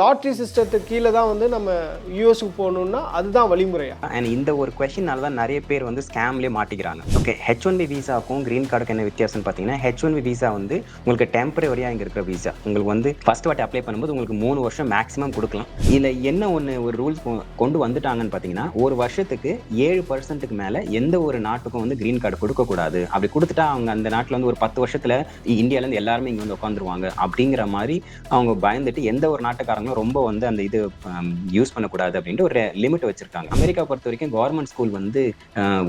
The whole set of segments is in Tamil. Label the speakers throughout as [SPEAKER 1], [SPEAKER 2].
[SPEAKER 1] லாட்ரி சிஸ்டத்துக்கு கீழே தான் வந்து நம்ம யூஎஸ்க்கு போகணுன்னா அதுதான் வழிமுறையா?
[SPEAKER 2] அண்ட் இந்த ஒரு கொஷினால தான் நிறைய பேர் வந்து ஸ்கேம்லேயே மாட்டிக்கிறாங்க. ஓகே ஹெச் ஒன் பி விசாக்கும் க்ரீன் கார்டுக்கு என்ன வித்தியாசம்னு பார்த்தீங்கன்னா ஹெச் ஒன் பி விசா வந்து உங்களுக்கு டெம்பரவரியாக இங்கே இருக்கிற விசா உங்களுக்கு வந்து ஃபர்ஸ்ட் வாட்டி அப்ளை பண்ணும்போது உங்களுக்கு மூணு வருஷம் மேக்ஸிமம் கொடுக்கலாம். இதில் என்ன ஒன்று ஒரு ரூல்ஸ் கொண்டு வந்துட்டாங்கன்னு பார்த்தீங்கன்னா ஒரு வருஷத்துக்கு ஏழு பர்சன்ட்டுக்கு மேலே எந்த ஒரு நாட்டுக்கும் வந்து க்ரீன் கார்டு கொடுக்கக்கூடாது அப்படி கொடுத்துட்டா அவங்க அந்த நாட்டில் வந்து ஒரு பத்து வருஷத்தில் இந்தியாவிலேருந்து எல்லாருமே இங்கே வந்து உட்காந்துருவாங்க அப்படிங்கிற மாதிரி அவங்க பயந்துட்டு எந்த ஒரு ரொம்ப வந்து அந்த இது யூஸ் பண்ணக்கூடாது அப்படின்ட்டு ஒரு லிமிட் வச்சிருக்காங்க. அமெரிக்கா பொறுத்த வரைக்கும் கவர்மெண்ட் ஸ்கூல் வந்து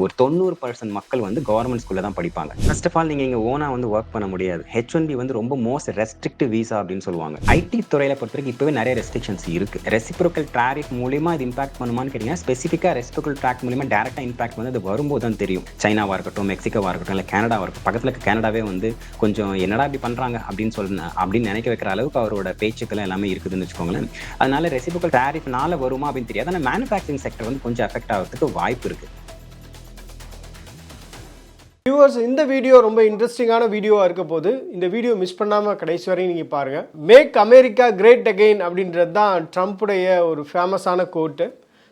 [SPEAKER 2] ஒரு தொண்ணூறு பர்சன்ட் மக்கள் வந்து கவர்மெண்ட் ஸ்கூல்ல தான் படிப்பாங்க. ஃபர்ஸ்ட் ஆஃப் ஆல் நீங்க இங்க ஓனா வந்து ஒர்க் பண்ண முடியாது. ஹெச் ஒன் பி வந்து ரொம்ப மோஸ்ட் ரெஸ்ட்ரிக்டிவ் வீசா அப்படின்னு சொல்லுவாங்க. ஐடி துறையில பொறுத்த வரைக்கும் இப்பவே நிறைய ரெஸ்ட்ரிக்ஷன்ஸ் இருக்கு. ரெசிப்ரோக்கல் டாரிஃப் மூலியமா இது இம்பாக்ட் பண்ணுமான்னு கேட்டீங்கன்னா ஸ்பெசிஃபிக்கா ரெசிப்ரோக்கல் ட்ராக் மூலியமா டேரக்டா இம்பாக்ட் வந்து அது வரும்போது தான் தெரியும். சைனாவா இருக்கட்டும் மெக்சிகோவா இருக்கட்டும் இல்லை கனடாவா இருக்கட்டும் பக்கத்துல இருக்க கனடாவே வந்து கொஞ்சம் என்னடா இப்படி பண்றாங்க அப்படின்னு சொல்ல அப்படின்னு நினைக்க வைக்கிற அளவுக்கு அவரோட பேச்சுக்கள் எல்லாமே இருக்குதுன்னு வச்சுக்கோங்களேன். அதனால ரெசிபிக்கல் டேரிஃப்னால வருமா அப்படின்னு தெரியாது. ஆனால் மேனுஃபேக்சரிங் செக்டர் வந்து கொஞ்சம் எஃபெக்ட் ஆகிறதுக்கு வாய்ப்பு இருக்கு.
[SPEAKER 1] வியூவர்ஸ் இந்த வீடியோ ரொம்ப இன்ட்ரெஸ்டிங்கான வீடியோவாக இருக்க போது இந்த வீடியோ மிஸ் பண்ணாமல் கடைசி வரையும் நீங்கள் பாருங்கள் மேக் அமெரிக்கா கிரேட் அகெயின் அப்படின்றது தான் ட்ரம்ப்புடைய ஒரு ஃபேமஸான கோட்டு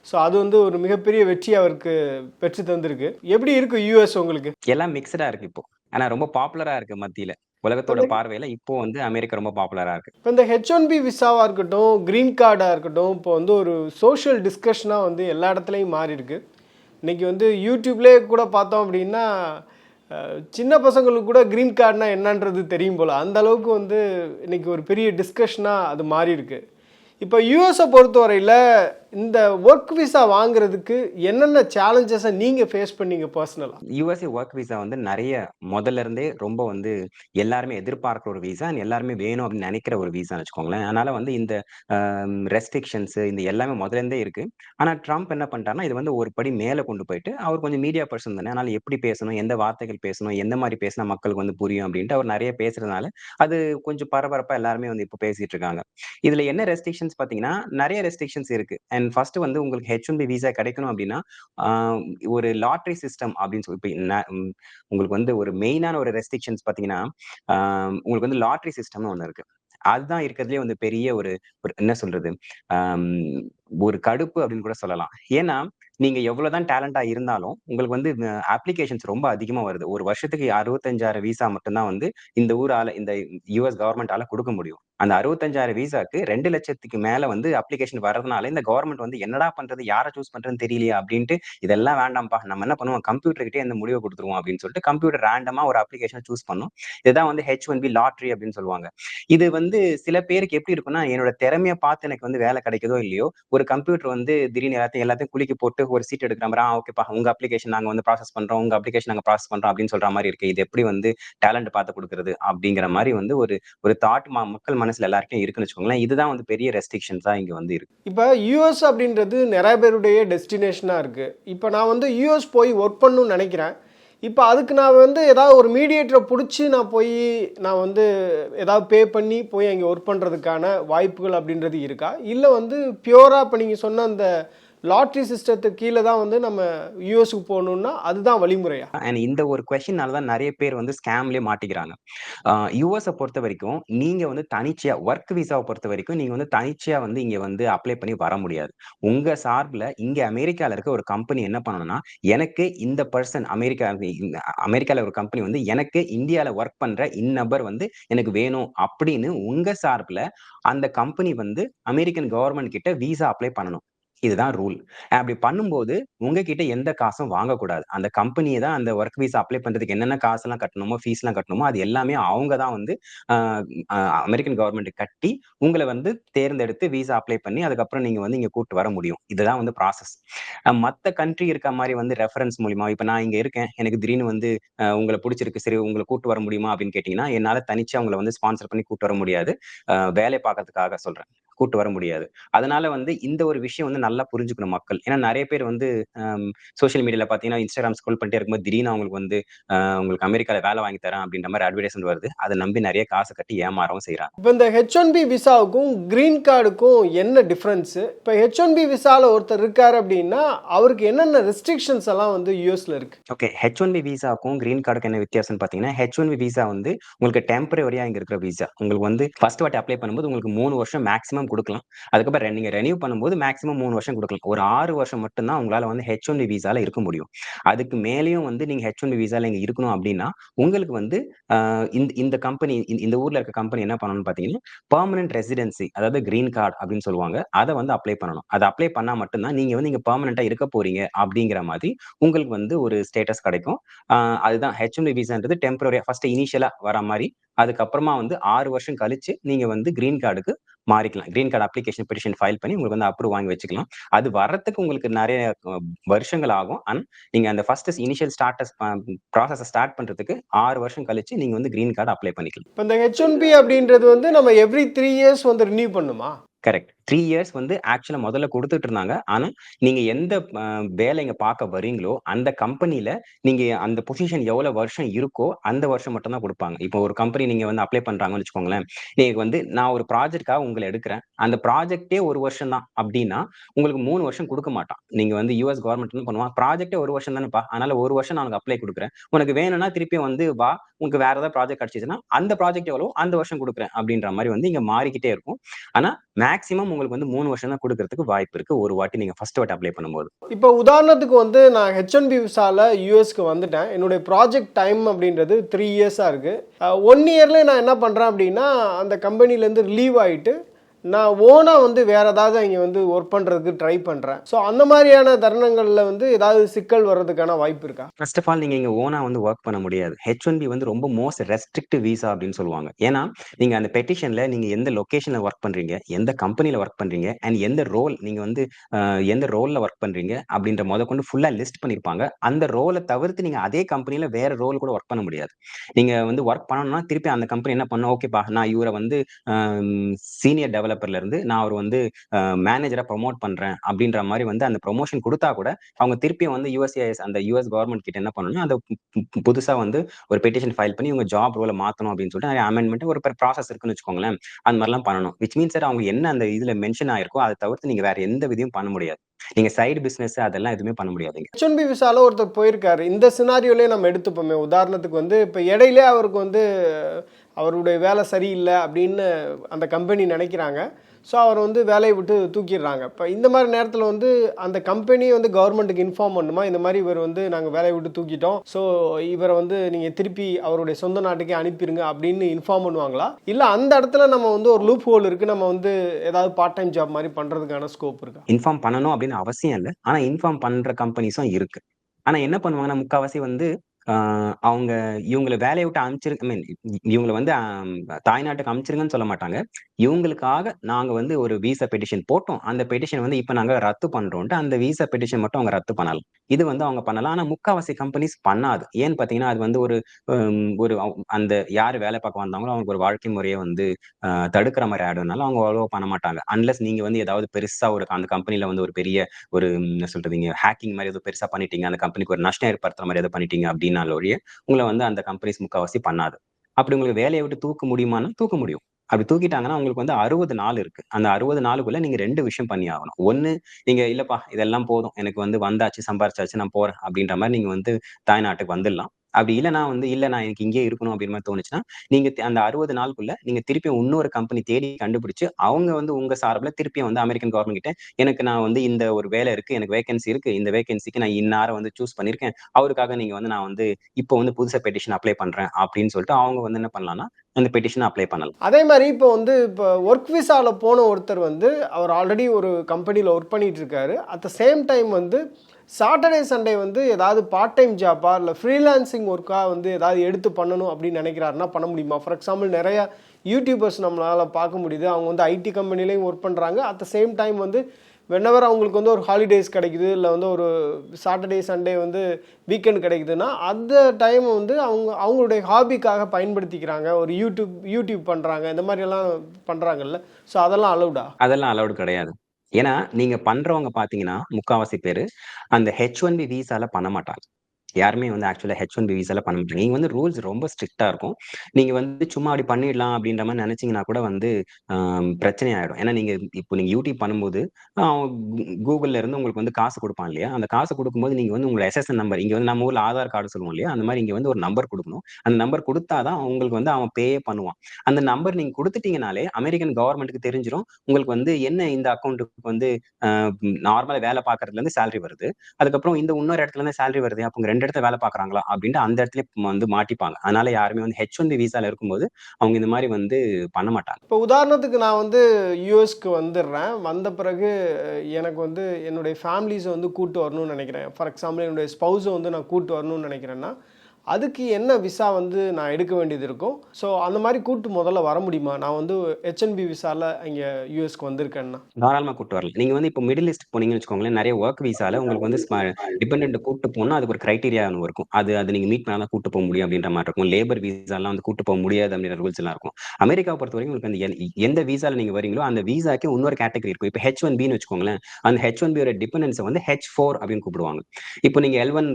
[SPEAKER 1] ஸோ அது வந்து ஒரு மிகப்பெரிய வெற்றி அவருக்கு பெற்று தந்திருக்கு. எப்படி இருக்கு யூஎஸ் உங்களுக்கு?
[SPEAKER 2] எல்லாம் மிக்சடா இருக்கு இப்போ. ஆனா ரொம்ப பாப்புலரா இருக்கு மத்தியில. உலகத்தோட பார்வையில இப்போ வந்து அமெரிக்கா ரொம்ப பாப்புலரா இருக்கு.
[SPEAKER 1] இப்போ இந்த ஹெச் ஒன் பி விசாவாக இருக்கட்டும் க்ரீன் கார்டாக இருக்கட்டும் இப்போ வந்து ஒரு சோஷியல் டிஸ்கஷனாக வந்து எல்லா இடத்துலையும் மாறி இருக்கு இன்னைக்கு வந்து யூடியூப்லேயே கூட பார்த்தோம் அப்படின்னா சின்ன பசங்களுக்கு கூட க்ரீன் கார்டுனா என்னன்றது தெரியும் போல். அந்த அளவுக்கு வந்து இன்னைக்கு ஒரு பெரிய டிஸ்கஷனாக அது மாறி இருக்கு இப்போ யூஎஸை பொறுத்தவரையில் இந்த ஒர்க் விசா வாங்குறதுக்கு என்னென்ன சேலஞ்சஸை நீங்கள் ஃபேஸ் பண்ணீங்க பர்சனலாக
[SPEAKER 2] யூஎஸ்ஏ ஒர்க் விசா வந்து நிறைய முதல்ல இருந்தே ரொம்ப வந்து எல்லாருமே எதிர்பார்க்குற ஒரு விசா எல்லாருமே வேணும் அப்படின்னு நினைக்கிற ஒரு விசான்னு வச்சுக்கோங்களேன். அதனால வந்து இந்த ரெஸ்ட்ரிக்ஷன்ஸ் இந்த எல்லாமே முதல்ல இருந்தே இருக்கு. ஆனா ட்ரம்ப் என்ன பண்ணிட்டாருன்னா இது வந்து ஒரு படி மேலே கொண்டு போயிட்டு அவர் கொஞ்சம் மீடியா பர்சன் தானே அதனால எப்படி பேசணும் எந்த வார்த்தைகள் பேசணும் எந்த மாதிரி பேசினா மக்களுக்கு வந்து புரியும் அப்படின்ட்டு அவர் நிறைய பேசுறதுனால அது கொஞ்சம் பரபரப்பா எல்லாருமே வந்து இப்போ பேசிட்டு இருக்காங்க. இதுல என்ன ரெஸ்ட்ரிக்ஷன்ஸ் பாத்தீங்கன்னா நிறைய ரெஸ்ட்ரிக்ஷன்ஸ் இருக்கு. அண்ட் ஃபர்ஸ்ட் வந்து உங்களுக்கு ஹெச் ஒன் பி விசா கிடைக்கணும் அப்படின்னா ஆஹ் ஒரு லாட்ரி சிஸ்டம் அப்படின்னு சொல்லி இப்போ உங்களுக்கு வந்து ஒரு மெயினான ஒரு ரெஸ்ட்ரிக்ஷன்ஸ் பாத்தீங்கன்னா ஆஹ் உங்களுக்கு வந்து லாட்ரி சிஸ்டம்னு ஒன்று இருக்கு. அதுதான் இருக்கிறதுலே வந்து பெரிய ஒரு ஒரு என்ன சொல்றது ஒரு கடுப்பு அப்படின்னு கூட சொல்லலாம். ஏன்னா நீங்க எவ்வளவுதான் டேலண்டா இருந்தாலும் உங்களுக்கு வந்து அப்ளிகேஷன்ஸ் ரொம்ப அதிகமா வருது. ஒரு வருஷத்துக்கு அறுபத்தஞ்சாயிரம் விசா மட்டும்தான் வந்து இந்த ஊரால இந்த யுஎஸ் கவர்மெண்டால கொடுக்க முடியும். அந்த அறுபத்தஞ்சாயிரம் விசாக்கு ரெண்டு லட்சத்துக்கு மேல வந்து அப்ளிகேஷன் வர்றதுனால இந்த கவர்மெண்ட் வந்து என்னடா பண்றது யாரை சூஸ் பண்றதுன்னு தெரியலையா அப்படின்ட்டு இதெல்லாம் வேண்டாம்ப்பா நம்ம என்ன பண்ணுவோம் கம்ப்யூட்டர் கிட்டே இந்த முடிவை கொடுத்துருவோம் அப்படின்னு சொல்லிட்டு கம்ப்யூட்டர் ரேண்டமா ஒரு அப்ளிகேஷன் சூஸ் பண்ணும். இதுதான் வந்து ஹெச் ஒன் பி லாட்ரி அப்படின்னு சொல்லுவாங்க. இது வந்து சில பேருக்கு எப்படி இருக்கும்னா என்னோட திறமையை பார்த்து எனக்கு வந்து வேலை கிடைக்குதோ இல்லையோ ஒரு கம்ப்யூட்டர் வந்து திடீர்னு எல்லாத்தையும் எல்லாத்தையும் குலுக்கி போட்டு ஒரு சீட் எடுக்கிற மாதிரி ஆ ஓகேப்பா உங்க அப்ளிகேஷன் நாங்க வந்து ப்ராசஸ் பண்றோம். உங்க அப்ளிகேஷன் நாங்க ப்ராசஸ் பண்றோம் அப்படின்னு சொல்ற மாதிரி இருக்கு. இது எப்படி வந்து டேலண்ட் பார்த்து கொடுக்குறது அப்படிங்கிற மாதிரி வந்து ஒரு ஒரு தாட் மக்கள் மனசுல எல்லாருக்கும் இருக்குன்னு வச்சுக்கோங்களேன். இதுதான் வந்து பெரிய ரெஸ்ட்ரிக்ஷன்ஸா இங்க வந்து இருக்கு.
[SPEAKER 1] இப்போ யூஎஸ் அப்படின்றது நிறைய பேருடைய டெஸ்டினேஷனாக இருக்குது இப்போ நான் வந்து யூஎஸ் போய் ஒர்க் பண்ணணும்னு நினைக்கிறேன். இப்போ அதுக்கு நான் வந்து ஏதாவது ஒரு மீடியேட்டரை பிடிச்சி நான் போய் நான் வந்து ஏதாவது பே பண்ணி போய் அங்கே ஒர்க் பண்ணுறதுக்கான வாய்ப்புகள் அப்படின்றது இருக்கா? இல்லை வந்து பியூராக இப்போ நீங்கள் சொன்ன அந்த லாட்ரி சிஸ்டத்துக்கு கீழே தான் வந்து நம்ம யூஎஸ்க்கு போகணுன்னா அதுதான் வழிமுறையா?
[SPEAKER 2] அண்ட் இந்த ஒரு கொஷின்னால தான் நிறைய பேர் வந்து ஸ்கேம்லேயே மாட்டிக்கிறாங்க. யூஎஸை பொறுத்த வரைக்கும் நீங்கள் வந்து தனிச்சையாக ஒர்க் விசாவை பொறுத்த வரைக்கும் நீங்கள் வந்து தனிச்சையாக வந்து இங்கே வந்து அப்ளை பண்ணி வர முடியாது. உங்கள் சார்பில் இங்கே அமெரிக்காவில் இருக்க ஒரு கம்பெனி என்ன பண்ணணும்னா எனக்கு இந்த பர்சன் அமெரிக்கா அமெரிக்காவில் ஒரு கம்பெனி வந்து எனக்கு இந்தியாவில் ஒர்க் பண்ணுற இந்நபர் வந்து எனக்கு வேணும் அப்படின்னு உங்கள் சார்பில் அந்த கம்பெனி வந்து அமெரிக்கன் கவர்மெண்ட் கிட்ட விசா அப்ளை பண்ணணும். இதுதான் ரூல். அப்படி பண்ணும்போது உங்ககிட்ட எந்த காசும் வாங்கக்கூடாது. அந்த கம்பெனியை தான் அந்த ஒர்க் வீசா அப்ளை பண்றதுக்கு என்னென்ன காசெல்லாம் கட்டணுமோ ஃபீஸ்லாம் கட்டணுமோ அது எல்லாமே அவங்க தான் வந்து அமெரிக்கன் கவர்மெண்ட் கட்டி உங்களை வந்து தேர்ந்தெடுத்து வீசா அப்ளை பண்ணி அதுக்கப்புறம் நீங்க வந்து இங்க கூட்டு வர முடியும். இதுதான் வந்து ப்ராசஸ் மற்ற கண்ட்ரி இருக்க மாதிரி வந்து ரெஃபரன்ஸ் மூலியமா இப்போ நான் இங்க இருக்கேன். எனக்கு திடீர்னு வந்து உங்களை பிடிச்சிருக்கு. சரி உங்களை கூட்டு வர முடியுமா அப்படின்னு கேட்டீங்கன்னா என்னால தனிச்சு அவங்களை வந்து ஸ்பான்சர் பண்ணி கூட்டு வர முடியாது. வேலை பார்க்கறதுக்காக சொல்றேன். கூட்டு வர முடியாது. அதனால வந்து இந்த ஒரு விஷயம் வந்து நல்லா புரிஞ்சுக்கணும் மக்கள். ஏன்னா நிறைய பேர் வந்து சோஷியல் மீடியால பாத்தீங்கன்னா இன்ஸ்டாகிராம் ஸ்க்ரோல் பண்ணிட்டே இருக்கும்போது திடீர்னு அவங்களுக்கு வந்து உங்களுக்கு அமெரிக்கால வேலை வாங்கி தரேன் அப்படின்ற மாதிரி அட்வர்டைஸ்மெண்ட் வருது. அதை நம்பி நிறைய காசு கட்டி ஏமாறவும் செய்யறாங்க
[SPEAKER 1] இப்போ இந்த ஹெச் ஒன் பி விசாவுக்கும் க்ரீன் கார்டுக்கும் என்ன டிஃப்ரென்ஸு இப்போ ஹெச் ஒன் பி விசாவில் ஒருத்தர் இருக்கார் அப்படின்னா அவருக்கு என்னென்ன ரெஸ்ட்ரிக்ஷன்ஸ் எல்லாம் வந்து யூஎஸில் இருக்குது
[SPEAKER 2] ஓகே ஹெச் ஒன் பி விசாக்கும் கிரீன் கார்டுக்கு என்ன வித்தியாசம்னு பார்த்தீங்கன்னா ஹெச் ஒன் பி விசா வந்து உங்களுக்கு டெம்பரவரியா இங்க இருக்கிற விசா உங்களுக்கு வந்து ஃபர்ஸ்ட் வாட்டி அப்ளை பண்ணும்போது உங்களுக்கு மூணு வருஷம் மேக்ஸிமம் கொடுக்கலாம் அதுக்கப்புறம் நீங்க ரெனியூ பண்ணும்போது மேக்ஸிமம் மூணு வருஷம் கொடுக்கலாம் ஒரு ஆறு வருஷம் மட்டும் தான் உங்களால வந்து ஹெச் ஒன் விசால இருக்க முடியும். அதுக்கு மேலயும் வந்து நீங்க ஹெச் ஒன் விசால இங்க இருக்கணும் அப்படின்னா உங்களுக்கு வந்து இந்த இந்த கம்பெனி இந்த ஊர்ல இருக்க கம்பெனி என்ன பண்ணணும்னு பாத்தீங்கன்னா பர்மனன்ட் ரெசிடென்சி அதாவது கிரீன் கார்டு அப்படின்னு சொல்லுவாங்க. அதை வந்து அப்ளை பண்ணணும். அதை அப்ளை பண்ணா மட்டும் தான் நீங்க வந்து இங்க பர்மனண்டா இருக்க போறீங்க அப்படிங்கிற மாதிரி உங்களுக்கு வந்து ஒரு ஸ்டேட்டஸ் கிடைக்கும். அதுதான் ஹெச் ஒன் விசான்றது டெம்பரரியா ஃபர்ஸ்ட் இனிஷியலா வர மாதிரி அதுக்கப்புறமா வந்து 6 வருஷம் கழிச்சு நீங்க வந்து கிரீன் கார்டுக்கு மாறிக்கலாம். Green card application petition file பண்ணி உங்களுக்கு வந்து அப்ரூவ் வாங்கி வச்சுக்கலாம். அது வர்றதுக்கு உங்களுக்கு நெறைய வருஷங்கள் ஆகும். ஆனா, நீங்க அந்த first initial status process start பண்றதுக்கு 6 வருஷம் கழிச்சு நீங்க வந்து கிரீன் கார்ட் அப்ளை பண்ணிக்கலாம்.
[SPEAKER 1] இப்ப இந்த H-1B அப்படின்றது வந்து நம்ம எவ்ரி 3 இயர்ஸ் வந்து ரினியூ பண்ணுமா?
[SPEAKER 2] கரெக்ட். த்ரீ இயர்ஸ் வந்து ஆக்சுவலாக முதல்ல கொடுத்துட்டு இருந்தாங்க. ஆனால் நீங்கள் எந்த வேலைங்க பார்க்க வரீங்களோ, அந்த கம்பெனியில் நீங்க அந்த பொசிஷன் எவ்வளவு வருஷம் இருக்கோ, அந்த வருஷம் மட்டும் தான் இப்போ ஒரு கம்பெனி நீங்கள் வந்து அப்ளை பண்ணுறாங்கன்னு வச்சுக்கோங்களேன். நீங்க வந்து நான் ஒரு ப்ராஜெக்ட்க்காக உங்களை எடுக்கிறேன். அந்த ப்ராஜெக்டே ஒரு வருஷம் தான் அப்படின்னா உங்களுக்கு மூணு வருஷம் கொடுக்க மாட்டான். நீங்க வந்து யூஎஸ் கவர்மெண்ட் என்ன பண்ணுவான், ப்ராஜெக்ட்டே ஒரு வருஷம் தானேப்பா. அதனால ஒரு வருஷம் நான் உனக்கு அப்ளை கொடுக்குறேன் உனக்கு வேணும்னா திருப்பியும் வந்து வா. உனக்கு வேற ஏதாவது ப்ராஜெக்ட் கிடச்சிச்சுன்னா அந்த ப்ராஜெக்ட் எவ்வளோ அந்த வருஷம் கொடுக்குறேன் அப்படின்ற மாதிரி வந்து இங்கே மாறிக்கிட்டே இருக்கும். ஆனால் மேக்ஸிமம் உங்களுக்கு வந்து மூணு வருஷம் தான் கொடுக்கறதுக்கு வாய்ப்பு இருக்கு. ஒரு வாட்டி நீங்க ஃபர்ஸ்ட் வாட்டி அப்ளை பண்ணும்போது.
[SPEAKER 1] இப்போ உதாரணத்துக்கு வந்து நான் H-1B விசால யூஎஸ்க்கு வந்துட்டேன். என்னுடைய ப்ராஜெக்ட் டைம் அப்படின்றது த்ரீ இயர்ஸா இருக்கு. அ 1 இயர்ல நான் என்ன பண்றேன் அப்படின்னா, அந்த கம்பெனிலேருந்து ரிலீவ் ஆயிட்டு, நான் ஓனா வந்து வேற ஏதாவது இங்க வந்து ஒர்க் பண்றதுக்கு ட்ரை பண்றேன். ஸோ அந்த மாதிரியான தருணங்கள்ல வந்து ஏதாவது சிக்கல் வர்றதுக்கான வாய்ப்பு இருக்கா?
[SPEAKER 2] ஃபர்ஸ்ட் ஆஃப் ஆல் நீங்க இங்க ஓனா வந்து ஒர்க் பண்ண முடியாது. ஹெச் ஒன் பி வந்து ரொம்ப மோஸ்ட் ரெஸ்ட்ரிக்டிவ் வீசா அப்படின்னு சொல்லுவாங்க. ஏன்னா, நீங்க அந்த பெட்டிஷன்ல நீங்க எந்த லொகேஷன்ல ஒர்க் பண்றீங்க, எந்த கம்பெனில ஒர்க் பண்றீங்க, அண்ட் எந்த ரோல் நீங்க வந்து அ எந்த ரோல்ல ஒர்க் பண்றீங்க முத மொதற்கொண்டு ஃபுல்லா லிஸ்ட் பண்ணியிருப்பாங்க. அந்த ரோலை தவிர்த்து நீங்க அதே கம்பெனில வேற ரோல் கூட ஒர்க் பண்ண முடியாது. நீங்க வந்து ஒர்க் பண்ணணும்னா திருப்பி அந்த கம்பெனி என்ன பண்ணும், ஓகேப்பா நான் இவரை வந்து சீனியர் சீனியர் டெவலப்பர்ல இருந்து நான் அவர் வந்து மேனேஜரை மேனேஜரா பண்றேன் அப்படின்ற மாதிரி வந்து அந்த ப்ரொமோஷன் குடுத்தா கூட, அவங்க திருப்பியும் வந்து யூஎஸ்ஏஎஸ் அந்த யுஎஸ் கவர்ன்மெண்ட் கிட்ட என்ன பண்ணணும்னா, அந்த பு புதுசா வந்து ஒரு பெட்டிஷன் ஃபைல் பண்ணி இவங்க ஜாப் ரோல மாத்தணும் அப்படின்னு சொல்லிட்டு நிறைய அமெண்ட்மெண்ட் ஒரு ப்ராசஸ் இருக்குன்னு வச்சுக்கோங்களேன். அந்த மாதிரிலாம் பண்ணணும். விச் மீன்ஸ் அவங்க என்ன அந்த இதுல மென்ஷன் ஆயிருக்கோ, அதை தவிர்த்து நீங்க வேற எந்த விதியும் பண்ண முடியாது. நீங்க சைடு பிசினஸ் அதெல்லாம் எதுவுமே பண்ண முடியாதுங்க.
[SPEAKER 1] H-1B விசால ஒருத்தர் போயிருக்காரு. இந்த சினாரியோலயே நம்ம எடுத்துப்போமே. உதாரணத்துக்கு வந்து இப்ப இடையிலே அவருக்கு வந்து அவருடைய வேலை சரியில்லை அப்படின்னு அந்த கம்பெனி நினைக்கிறாங்க ஸோ அவரை வந்து வேலையை விட்டு தூக்கிடுறாங்க. இப்போ இந்த மாதிரி நேரத்தில் வந்து அந்த கம்பெனி வந்து கவர்மெண்ட்டுக்கு இன்ஃபார்ம் பண்ணுமா இந்த மாதிரி இவர் வந்து நாங்கள் வேலையை விட்டு தூக்கிட்டோம். ஸோ இவரை வந்து நீங்கள் திருப்பி அவருடைய சொந்த நாட்டுக்கே அனுப்பிடுங்க அப்படின்னு இன்ஃபார்ம் பண்ணுவாங்களா? இல்லை அந்த இடத்துல நம்ம வந்து ஒரு லூப் ஹோல் இருக்கு. நம்ம வந்து ஏதாவது பார்ட் டைம் ஜாப் மாதிரி பண்ணுறதுக்கான ஸ்கோப் இருக்கா?
[SPEAKER 2] இன்ஃபார்ம் பண்ணணும் அப்படின்னு அவசியம் இல்லை ஆனால் இன்ஃபார்ம் பண்ணுற கம்பெனிஸும் இருக்கு. ஆனால் என்ன பண்ணுவாங்கன்னா, முக்காவாசி வந்து அவங்க இவங்கள வேலைய விட்டு அனுப்பிச்சிரு ஐ மீன் இவங்கள வந்து தாய்நாட்டுக்கு அனுப்பிச்சிருங்கன்னு சொல்ல மாட்டாங்க. இவங்களுக்காக நாங்க வந்து ஒரு விசா பெட்டிஷன் போட்டோம். அந்த பெட்டிஷன் வந்து இப்ப நாங்க ரத்து பண்றோம்ன்ட்டு அந்த விசா பெட்டிஷன் மட்டும் அவங்க ரத்து பண்ணலாம். இது வந்து அவங்க பண்ணலாம். ஆனா முக்காவாசி கம்பெனிஸ் பண்ணாது. ஏன்னு பார்த்தீங்கன்னா, அது வந்து ஒரு ஒரு அந்த யாரு வேலை பார்க்க வந்தாங்களோ, அவங்களுக்கு ஒரு வாழ்க்கை முறையை வந்து தடுக்கிற மாதிரி ஆயிடும்னால அவங்க அவ்வளவா பண்ண மாட்டாங்க. அன்லஸ் நீங்க வந்து ஏதாவது பெருசா ஒரு அந்த கம்பெனில வந்து ஒரு பெரிய ஒரு என்ன சொல்றீங்க ஹேக்கிங் மாதிரி ஏதோ பெருசா பண்ணிட்டீங்க. அந்த கம்பெனிக்கு ஒரு நஷ்டம் ஏற்படுத்துற மாதிரி ஏதோ பண்ணிட்டீங்க அப்படின்னு ஒழிய, உங்களை வந்து அந்த கம்பெனிஸ் முக்காவாசி பண்ணாது. அப்படி உங்களுக்கு வேலையை விட்டு தூக்க முடியுமானா தூக்க முடியும். அப்படி தூக்கிட்டாங்கன்னா, உங்களுக்கு வந்து 60 நாள் இருக்கு. அந்த 60 நாளுக்குள்ள நீங்க ரெண்டு விஷயம் பண்ணி ஆகணும். ஒன்னு நீங்க இல்லப்பா இதெல்லாம் போதும். எனக்கு வந்து வந்தாச்சு, சம்பாரிச்சாச்சு நான் போறேன் அப்படின்ற மாதிரி நீங்க வந்து தாய்நாட்டுக்கு வந்துடலாம். அப்படி இல்லைனா வந்து இல்லை நான் எனக்கு இங்கே இருக்கணும் அப்படின்னு மாதிரி தோணுச்சுன்னா, நீங்க அந்த 60 நாளுக்குள்ள நீங்க திருப்பியும் இன்னொரு கம்பெனி தேடி கண்டுபிடிச்சு, அவங்க வந்து உங்க சார்பில் திருப்பியும் வந்து அமெரிக்கன் கவர்மெண்ட் கிட்ட எனக்கு நான் வந்து இந்த ஒரு வேலை இருக்கு. எனக்கு வேக்கன்சி இருக்கு. இந்த வேக்கன்சிக்கு நான் இன்னார வந்து சூஸ் பண்ணியிருக்கேன். அவருக்காக நீங்க வந்து நான் வந்து இப்போ வந்து புதுசா பெட்டிஷன் அப்ளை பண்றேன் அப்படின்னு சொல்லிட்டு அவங்க வந்து என்ன பண்ணலாம்னா, அந்த பெட்டிஷன் அப்ளை பண்ணலாம்.
[SPEAKER 1] அதே மாதிரி இப்போ வந்து இப்போ ஒர்க் விசால போன ஒருத்தர் வந்து அவர் ஆல்ரெடி ஒரு கம்பெனியில் ஒர்க் பண்ணிட்டு இருக்காரு. அட் த சேம் டைம் வந்து சாட்டர்டே, சண்டே வந்து ஏதாவது பார்ட் டைம் ஜாப்பா இல்லை ஃப்ரீலான்சிங் ஒர்க்காக வந்து ஏதாவது எடுத்து பண்ணணும் அப்படின்னு நினைக்கிறாருன்னா பண்ண முடியுமா? ஃபார் எக்ஸாம்பிள் நிறையா யூடியூபர்ஸ் நம்மளால் பார்க்க முடியுது. அவங்க வந்து ஐடி கம்பெனிலையும் ஒர்க் பண்ணுறாங்க அட் த சேம் டைம் வந்து வென்னவர் அவங்களுக்கு வந்து ஒரு ஹாலிடேஸ் கிடைக்குது. இல்லை வந்து ஒரு சாட்டர்டே, சண்டே வந்து வீக்கெண்ட் கிடைக்குதுன்னா, அந்த டைம் வந்து அவங்க அவங்களுடைய ஹாபிக்காக பயன்படுத்திக்கிறாங்க. ஒரு யூடியூப் யூடியூப் பண்ணுறாங்க இந்த மாதிரியெல்லாம் பண்ணுறாங்கல்ல ஸோ அதெல்லாம் அலவுடா?
[SPEAKER 2] அதெல்லாம் அலவுட் கிடையாது. ஏன்னா, நீங்க பண்றவங்க பாத்தீங்கன்னா முக்காவாசி பேரு அந்த ஹெச் ஒன் பி விசால பண்ண மாட்டாங்க. யாருமே வந்து ஆக்சுவலா ஹெச் ஒன் பி விசால பண்ண மாட்டாங்க. நீங்க வந்து ரூல்ஸ் ரொம்ப ஸ்ட்ரிக்டாக இருக்கும். நீங்க வந்து சும்மா அப்படி பண்ணிடலாம் அப்படின்ற மாதிரி நினைச்சீங்கன்னா கூட வந்து பிரச்சனை ஆயிடும். ஏன்னா நீங்க இப்போ நீங்க யூடியூப் பண்ணும்போது கூகுள்ல இருந்து உங்களுக்கு வந்து காசு கொடுப்பான் இல்லையா? அந்த காசு கொடுக்கும்போது நீங்க வந்து உங்களோட எஸ்எஸ்என் நம்பர் இங்க வந்து நம்ம ஊரில் ஆதார் கார்டு சொல்லுவோம் இல்லையா? அந்த மாதிரி இங்க வந்து ஒரு நம்பர் கொடுக்கணும். அந்த நம்பர் கொடுத்தா தான் உங்களுக்கு வந்து அவன் பே பண்ணுவான். அந்த நம்பர் நீங்க கொடுத்துட்டீங்கனாலே அமெரிக்கன் கவர்மெண்ட்டுக்கு தெரிஞ்சிடும் உங்களுக்கு வந்து என்ன இந்த அக்கௌண்ட்டுக்கு வந்து நார்மலா வேலை பார்க்கறதுலேருந்து சேலரி வருது. அதுக்கப்புறம் இந்த இன்னொரு இடத்துல இருந்து சேலரி வருது. அப்போ ரெண்டு இடத்துல வேலை பார்க்கறாங்களா அப்படின்ட்டு அந்த இடத்துல வந்து மாட்டிப்பாங்க. அதனால யாருமே வந்து ஹெச் ஒன் பி விசால இருக்கும்போது அவங்க இந்த மாதிரி வந்து பண்ண மாட்டாங்க.
[SPEAKER 1] இப்போ உதாரணத்துக்கு நான் வந்து யூஎஸ்க்கு வந்துடுறேன் வந்த பிறகு எனக்கு வந்து என்னுடைய ஃபேமிலிஸை வந்து கூட்டு வரணும்னு நினைக்கிறேன். ஃபார் எக்ஸாம்பிள் என்னுடைய ஸ்பௌஸை வந்து நான் கூட்டு வரணும்னு நினைக்கிறேன்னா அதுக்கு என்ன விசா வந்து நான் எடுக்க வேண்டியது இருக்கும்? ஸோ அந்த மாதிரி கூட்டு முதல்ல வர முடியுமா? நான் வந்து ஹெச்என்பி விசால இங்கே யூஎஸ்க்கு வந்திருக்கேன்னா.
[SPEAKER 2] தாராளமா கூட்டு வரல நீங்க வந்து இப்போ மிடில் ஈஸ்ட் போனீங்கன்னு வச்சுக்கோங்களேன் நிறைய ஒர்க் விசால உங்களுக்கு வந்து டிபெண்ட் கூட்டு போனா அதுக்கு ஒரு கிரைட்டீரியா ஒன்று இருக்கும். அது அது நீங்க மீட் பண்ணாதான் கூட்டு போக முடியும் அப்படின்ற மாதிரி இருக்கும். லேபர் விசாலாம் வந்து கூட்டு போக முடியாது அப்படின்ற ரூல்ஸ் எல்லாம் இருக்கும். அமெரிக்காவை பொறுத்த வரைக்கும் உங்களுக்கு அந்த எந்த விசால நீங்க வரீங்களோ அந்த விசாக்கு இன்னொரு கேட்டகரி இருக்கும். இப்போ ஹெச் ஒன் பின்னு வச்சுக்கோங்களேன் அந்த ஹெச் ஒன் பியோட டிபெண்டன்ஸை வந்து ஹெச் ஃபோர் அப்படின்னு கூப்பிடுவாங்க. இப்போ நீங்க எல் ஒன்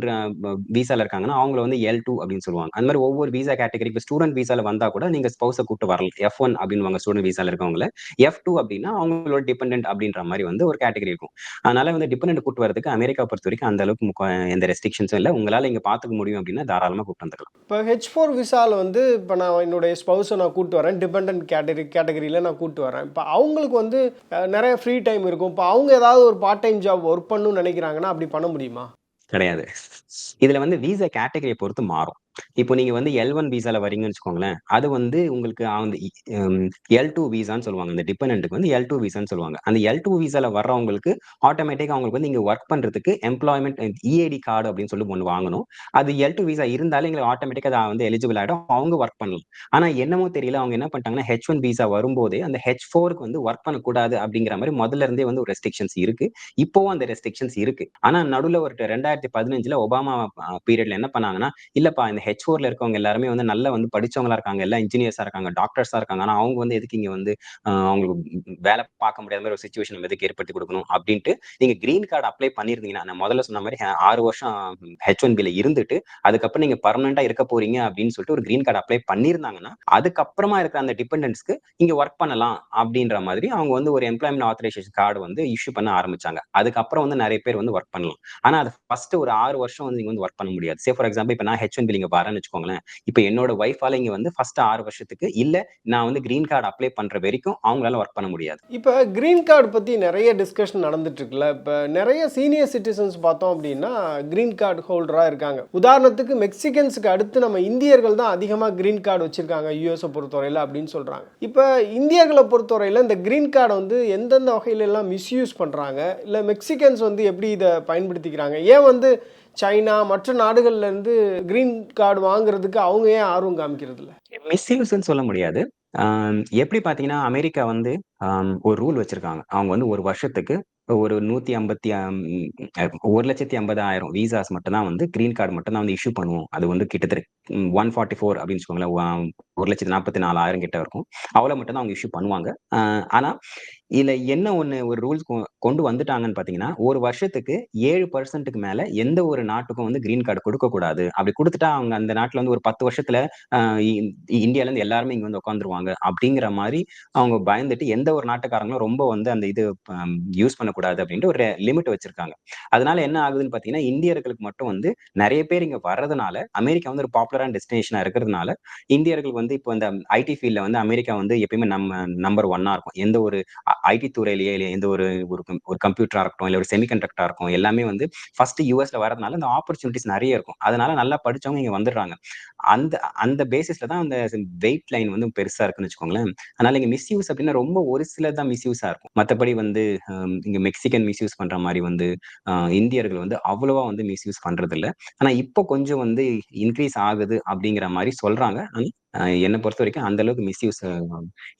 [SPEAKER 2] விசால இருக்காங்கன்னா அவங்கள வந்து எல் டூ அப்படின்னு சொல்லுவாங்க. அந்த மாதிரி ஒவ்வொரு விசா கேட்டகரி இப்போ ஸ்டூடெண்ட் விசால வந்தா கூட நீங்க ஸ்பௌஸை கூட்டு வரலாம். எஃப் ஒன் அப்படின்னு ஸ்டூடெண்ட் விசால இருக்கவங்கள. எஃப் டூ அப்படின்னா அவங்களோட டிபெண்டன்ட் அப்படின்ற மாதிரி வந்து ஒரு கேட்டகரி இருக்கும். அதனால வந்து டிபெண்டன்ட் கூட்டு வரதுக்கு அமெரிக்கா பொறுத்த வரைக்கும் அந்த அளவுக்கு எந்த ரெஸ்ட்ரிக்ஷன்ஸும் இல்லை. உங்களால இங்க பாத்துக்க முடியும் அப்படின்னா தாராளமா கூட்டு வந்துக்கலாம்
[SPEAKER 1] இப்போ ஹெச் ஃபோர் விசால வந்து இப்போ நான் என்னுடைய ஸ்பௌஸை நான் கூட்டு வரேன். டிபெண்ட் கேட்டகரி கேட்டகரியில நான் கூட்டு வரேன். இப்போ அவங்களுக்கு வந்து நிறைய ஃப்ரீ டைம் இருக்கும். இப்போ அவங்க ஏதாவது ஒரு பார்ட் டைம் ஜாப் ஒர்க் பண்ணணும்னு நினைக்கிறாங்கன்னா அப்படி பண்ண முடியுமா?
[SPEAKER 2] கிடையாது. இதுல வந்து விசா கேட்டகரியை பொறுத்து மாறும். இப்போ நீங்க வந்து எல் ஒன் விசால வரீங்கன்னு வச்சுக்கோங்களேன் அது வந்து உங்களுக்கு அந்த எல் டூ விசான்னு சொல்லுவாங்க. அந்த டிபெண்ட்டுக்கு வந்து எல் டூ விசான்னு சொல்லுவாங்க. அந்த எல் டூ விசால வர்றவங்களுக்கு ஆட்டோமேட்டிக்காக அவங்களுக்கு வந்து இங்க ஒர்க் பண்றதுக்கு எம்ப்ளாய்மெண்ட் இஏடி கார்டு அப்படின்னு சொல்லி ஒன்று வாங்கணும். அது எல் டூ விசா இருந்தாலே எங்களுக்கு ஆட்டோமேட்டிக்காக அது வந்து எலிஜிபிள் ஆயிடும். அவங்க ஒர்க் பண்ணலாம். ஆனா என்னமோ தெரியல அவங்க என்ன பண்ணிட்டாங்கன்னா ஹெச் ஒன் விசா வரும்போதே அந்த ஹெச் ஃபோருக்கு வந்து ஒர்க் பண்ணக்கூடாது அப்படிங்கிற மாதிரி முதல்ல இருந்தே வந்து ஒரு ரெஸ்ட்ரிக்ஷன்ஸ் இருக்கு. இப்போவும் அந்த ரெஸ்ட்ரிக்ஷன்ஸ் இருக்கு. ஆனா நடுவுல ஒரு ரெண்டாயிரத்தி பதினஞ்சுல ஒபாமா பீரியட்ல என்ன பண்ணாங்கன்னா இல்லப்பா இந்த ஹெச் இருக்கவங்க எல்லாருமே வந்து நல்லா வந்து படிச்சவங்களா இருக்காங்க. எல்லாம் இன்ஜினியர்ஸா இருக்காங்க டாக்டர்ஸா இருக்காங்க. ஆனா அவங்க வந்து எதுக்கு இங்க வந்து அவங்களுக்கு வேலை பார்க்க முடியாத மாதிரி ஒரு சுச்சுவேஷன் எதுக்கு ஏற்படுத்தி கொடுக்கணும்? அப்படின்ட்டு நீங்க கிரீன் கார்டு அப்ளை பண்ணிருந்தீங்கன்னா நான் முதல்ல சொன்ன மாதிரி ஆறு வருஷம் ஹெச் ஒன் பில இருந்துட்டு அதுக்கப்புறம் நீங்க பர்மனண்டா இருக்க போறீங்க அப்படின்னு சொல்லிட்டு ஒரு கிரீன் கார்டு அப்ளை பண்ணிருந்தாங்கன்னா அதுக்கப்புறமா இருக்கிற அந்த டிபெண்டன்ஸ்க்கு இங்க ஒர்க் பண்ணலாம் அப்படின்ற மாதிரி அவங்க வந்து ஒரு எம்ப்ளாய்மெண்ட் ஆத்தரைசேஷன் கார்டு வந்து இஷ்யூ பண்ண ஆரம்பிச்சாங்க. அதுக்கப்புறம் வந்து நிறைய பேர் வந்து ஒர்க் பண்ணலாம். ஆனா அது ஃபர்ஸ்ட் ஒரு ஆறு வருஷம் வந்து நீங்க வந்து ஒர்க் பண்ண முடியாது. சே ஃபார் எக்ஸாம்பிள் இப்போ நான் ஹெச் ஒன் இங்க வரேன்னு வச்சுக்கோங்களேன். இப்போ என்னோட ஒய்ஃபால இங்க வந்து ஃபர்ஸ்ட் ஆறு வருஷத்துக்கு இல்ல நான் வந்து கிரீன் கார்டு அப்ளை பண்ற வரைக்கும் அவங்களால ஒர்க் பண்ண முடியாது.
[SPEAKER 1] இப்போ கிரீன் கார்டு பற்றி நிறைய டிஸ்கஷன் நடந்துட்டு இருக்குல்ல. இப்போ நிறைய சீனியர் சிட்டிசன்ஸ் பார்த்தோம் அப்படின்னா கிரீன் கார்டு ஹோல்டரா இருக்காங்க. உதாரணத்துக்கு மெக்சிகன்ஸுக்கு அடுத்து நம்ம இந்தியர்கள் தான் அதிகமாக கிரீன் கார்டு வச்சிருக்காங்க யூஎஸை பொறுத்தவரையில் அப்படின்னு சொல்றாங்க. இப்போ இந்தியர்களை பொறுத்தவரையில் இந்த கிரீன் கார்டை வந்து எந்தெந்த வகையில எல்லாம் மிஸ்யூஸ் பண்றாங்க? இல்லை மெக்சிகன்ஸ் வந்து எப்படி இதை பயன்படுத்திக்கிறாங்க? ஏன் வந்து சைனா மற்ற நாடுகள்ல இருந்து கிரீன் கார்டு கார்டு வாங்குறதுக்கு அவங்க ஏன் ஆர்வம் காமிக்கிறது இல்லை
[SPEAKER 2] மிஸ்யூஸ்ன்னு சொல்ல முடியாது. எப்படி பாத்தீங்கன்னா அமெரிக்கா வந்து ஒரு ரூல் வச்சிருக்காங்க. அவங்க வந்து ஒரு வருஷத்துக்கு ஒரு நூத்தி ஐம்பத்தி ஒரு லட்சத்தி ஐம்பதாயிரம் விசாஸ் மட்டும் தான் வந்து கிரீன் கார்டு மட்டும் தான் வந்து இஷ்யூ பண்ணுவோம். அது வந்து கிட்டத்தட்ட ஒன் ஃபார்ட்டி ஃபோர் அப்படின்னு வச்சுக்கோங்களேன் ஒரு லட்சத்தி நாற்பத்தி நாலாயிரம் கிட்ட இருக்கும். அவ்வளவு மட்டும் தான் அவங்க இஷ்யூ பண்ணுவாங்க. ஆஹ், ஆனா இதுல என்ன ஒண்ணு ஒரு ரூல்ஸ் கொண்டு வந்துட்டாங்கன்னு பாத்தீங்கன்னா ஒரு வருஷத்துக்கு ஏழு பர்சன்ட்டுக்கு மேல எந்த ஒரு நாட்டுக்கும் வந்து கிரீன் கார்டு கொடுக்க கூடாது. அப்படி கொடுத்துட்டா அவங்க அந்த நாட்டுல வந்து ஒரு பத்து வருஷத்துல இந்தியால இருந்து எல்லாருமே இங்க வந்து உட்காந்துருவாங்க அப்படிங்கிற மாதிரி அவங்க பயந்துட்டு எந்த ஒரு நாட்டுக்காரங்களும் ரொம்ப வந்து அந்த இது யூஸ் பண்ணக்கூடாது அப்படின்ட்டு ஒரு லிமிட் வச்சிருக்காங்க. அதனால என்ன ஆகுதுன்னு பாத்தீங்கன்னா இந்தியர்களுக்கு மட்டும் வந்து நிறைய பேர் இங்க வர்றதுனால அமெரிக்கா வந்து ஒரு பாப்புலரான டெஸ்டினேஷனா இருக்கிறதுனால இந்தியர்கள் வந்து இப்போ இந்த ஐடி ஃபீல்ட்ல வந்து அமெரிக்கா வந்து எப்பயுமே நம்ம நம்பர் ஒன்னா இருக்கும். எந்த ஒரு ஐடி துறையிலேயே இல்லை எந்த ஒரு ஒரு ஒரு கம்ப்யூட்டரா இருக்கட்டும் இல்லை ஒரு செமிகண்டக்டராக இருக்கும் எல்லாமே வந்து ஃபர்ஸ்ட் யூஎஸ்ல வரதுனால இந்த ஆப்பர்ச்சுனிட்டிஸ் நிறைய இருக்கும். அதனால நல்லா படிச்சவங்க இங்கே வந்துடுறாங்க. அந்த அந்த பேசிஸ்ல தான் அந்த வெயிட் லைன் வந்து பெருசா இருக்குன்னு வச்சுக்கோங்களேன். அதனால இங்க மிஸ்யூஸ் அப்படின்னா ரொம்ப ஒரு சில தான் மிஸ்யூஸா இருக்கும். மற்றபடி வந்து இங்க மெக்சிகன் மிஸ்யூஸ் பண்ற மாதிரி வந்து இந்தியர்கள் வந்து அவ்வளவா வந்து மிஸ்யூஸ் பண்றது இல்லை ஆனா இப்போ கொஞ்சம் வந்து இன்க்ரீஸ் ஆகுது அப்படிங்கிற மாதிரி சொல்றாங்க. ஆனா, என்னை பொறுத்த வரைக்கும் அந்த அளவுக்கு மிஸ்யூஸ்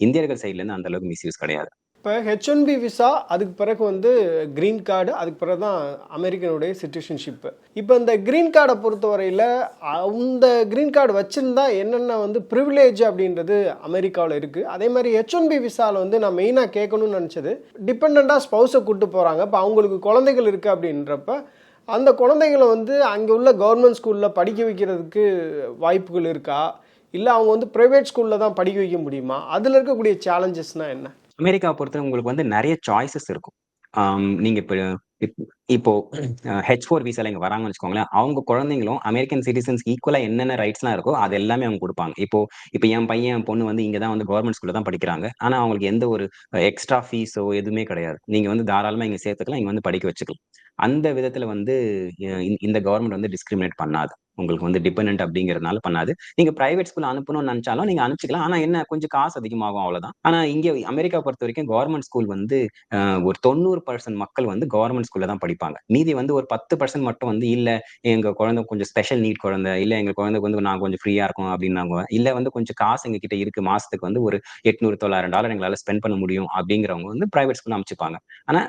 [SPEAKER 2] இந்தியர்கள் சைட்ல இருந்து அந்த அளவுக்கு மிஸ்யூஸ் கிடையாது.
[SPEAKER 1] இப்போ ஹெச் ஒன் பி விசா அதுக்கு பிறகு வந்து க்ரீன் கார்டு அதுக்கு பிறகு தான் அமெரிக்கனுடைய சிட்டிசன்ஷிப்பு இப்போ இந்த க்ரீன் கார்டை பொறுத்தவரையில் அந்த க்ரீன் கார்டு வச்சுருந்தா என்னென்ன வந்து ப்ரிவிலேஜ் அப்படின்றது அமெரிக்காவில் இருக்குது அதே மாதிரி ஹெச் ஒன் பி விசாவில் வந்து நான் மெயினாக கேட்கணும்னு நினச்சது டிபெண்ட்டாக ஸ்பௌஸை கூட்டு போகிறாங்க இப்போ அவங்களுக்கு குழந்தைகள் இருக்குது அப்படின்றப்ப அந்த குழந்தைகளை வந்து அங்கே உள்ள கவர்மெண்ட் ஸ்கூலில் படிக்க வைக்கிறதுக்கு வாய்ப்புகள் இருக்கா? இல்லை அவங்க வந்து ப்ரைவேட் ஸ்கூலில் தான் படிக்க வைக்க முடியுமா? அதில் இருக்கக்கூடிய சேலஞ்சஸ்னால் என்ன?
[SPEAKER 2] அமெரிக்காவை பொறுத்தவரை உங்களுக்கு வந்து நிறைய சாய்ஸஸ் இருக்கும். நீங்க இப்போ இப்போ ஹெச் ஃபோர் விசால இங்க வராங்கன்னு வச்சுக்கோங்களேன் அவங்க குழந்தைங்களும் அமெரிக்கன் சிட்டிசன்ஸ்க்கு ஈக்குவலா என்னென்ன ரைட்ஸ்லாம் இருக்கோ அது எல்லாமே அவங்க கொடுப்பாங்க. இப்போ இப்போ என் பையன் என் பொண்ணு வந்து இங்க தான் வந்து கவர்மெண்ட் ஸ்கூல்ல தான் படிக்கிறாங்க. ஆனா அவங்களுக்கு எந்த ஒரு எக்ஸ்ட்ரா ஃபீஸோ எதுவுமே கிடையாது. நீங்க வந்து தாராளமா இங்க சேர்த்துக்கலாம் இங்க வந்து படிக்க வச்சுக்கலாம். அந்த விதத்துல வந்து இந்த- இந்த கவர்மெண்ட் வந்து டிஸ்கிரிமினேட் பண்ணாது. உங்களுக்கு வந்து டிபெண்ட் அப்படிங்கறதுனால பண்ணாது. நீங்க பிரைவேட் ஸ்கூல் அனுப்பணும்னு நினைச்சாலும் நீங்க அனுப்பிச்சிக்கலாம். ஆனா என்ன கொஞ்சம் காசு அதிகமாகும் அவ்வளவுதான். ஆனா இங்க அமெரிக்கா பொறுத்த வரைக்கும் கவர்மெண்ட் ஸ்கூல் வந்து ஒரு தொண்ணூறு பர்சன்ட் மக்கள் வந்து கவர்மெண்ட் ஸ்கூல்ல தான் படிப்பாங்க. மீதி வந்து ஒரு பத்து பர்சன்ட் மட்டும் வந்து இல்ல எங்க குழந்தை கொஞ்சம் ஸ்பெஷல் நீட் குழந்தை. இல்ல எங்க குழந்தைக்கு வந்து நான் கொஞ்சம் ஃப்ரீயா இருக்கும் அப்படின்னாங்க. இல்ல வந்து கொஞ்சம் காசு எங்க கிட்ட இருக்கு. மாசத்துக்கு வந்து ஒரு எட்நூறு தொள்ளாயிரம் டாலர் எங்களால ஸ்பெண்ட் பண்ண முடியும் அப்படிங்கிறவங்க வந்து பிரைவேட் ஸ்கூல் அமைச்சுப்பாங்க ஆனா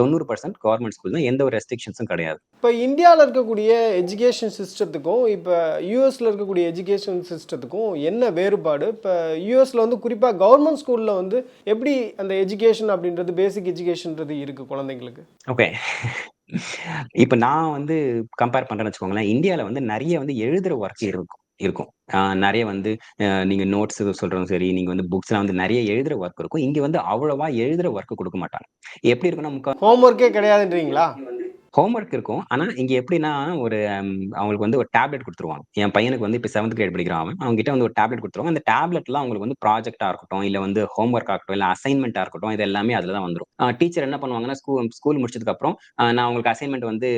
[SPEAKER 2] தொண்ணூறு பர்சன்ட் கவர்மெண்ட் ஸ்கூல் தான் எந்த ஒரு ரெஸ்ட்ரிக்ஷன்ஸும் கிடையாது.
[SPEAKER 1] இப்போ இந்தியாவில் இருக்கக்கூடிய எஜுகேஷன் சிஸ்டத்துக்கும் இப்போ யூஎஸில் இருக்கக்கூடிய எஜுகேஷன் சிஸ்டத்துக்கும் என்ன வேறுபாடு? இப்போ யூஎஸில் வந்து குறிப்பாக கவர்மெண்ட் ஸ்கூலில் வந்து எப்படி அந்த எஜுகேஷன் அப்படின்றது பேசிக் எஜுகேஷன்றது இருக்குது குழந்தைங்களுக்கு?
[SPEAKER 2] ஓகே இப்ப நான் வந்து கம்பேர் பண்றேன்னு வச்சுக்கோங்களேன். இந்தியால வந்து நிறைய வந்து எழுதுற ஒர்க் இருக்கும் இருக்கும். நிறைய வந்து நீங்க நோட்ஸ் சொல்றதும் சரி நீங்க வந்து புக்ஸ்லாம் வந்து நிறைய எழுதுற ஒர்க் இருக்கும். இங்க வந்து அவ்வளவா எழுதுற ஒர்க் கொடுக்க மாட்டாங்க. எப்படி இருக்குன்னா
[SPEAKER 1] ஹோம்ஒர்க்கே கிடையாதுன்றீங்களா?
[SPEAKER 2] ஹோம்ஒர்க் இருக்கும். ஆனால் இங்கே எப்படின்னா ஒரு அவங்களுக்கு வந்து ஒரு டேப்லெட் கொடுத்துருவாங்க. என் பையனுக்கு வந்து இப்போ செவன்த் கிரேட் படிக்கிறான் அவன். அவங்ககிட்ட வந்து ஒரு டேப்லெட் கொடுத்துருவாங்க. அந்த டேப்லெட்லாம் அவங்களுக்கு வந்து ப்ராஜெக்டாக இருக்கட்டும் இல்லை வந்து ஹோம்ஒர்க் ஆகட்டும் இல்லை அசைன்மெண்ட்டாக இருக்கட்டும் இது எல்லாமே அதில் தான் வந்துடும் டீச்சர் என்ன பண்ணுவாங்கன்னா ஸ்கூல் ஸ்கூல் முடிச்சதுக்கப்புறம் நான் உங்களுக்கு அசைன்மெண்ட் வந்து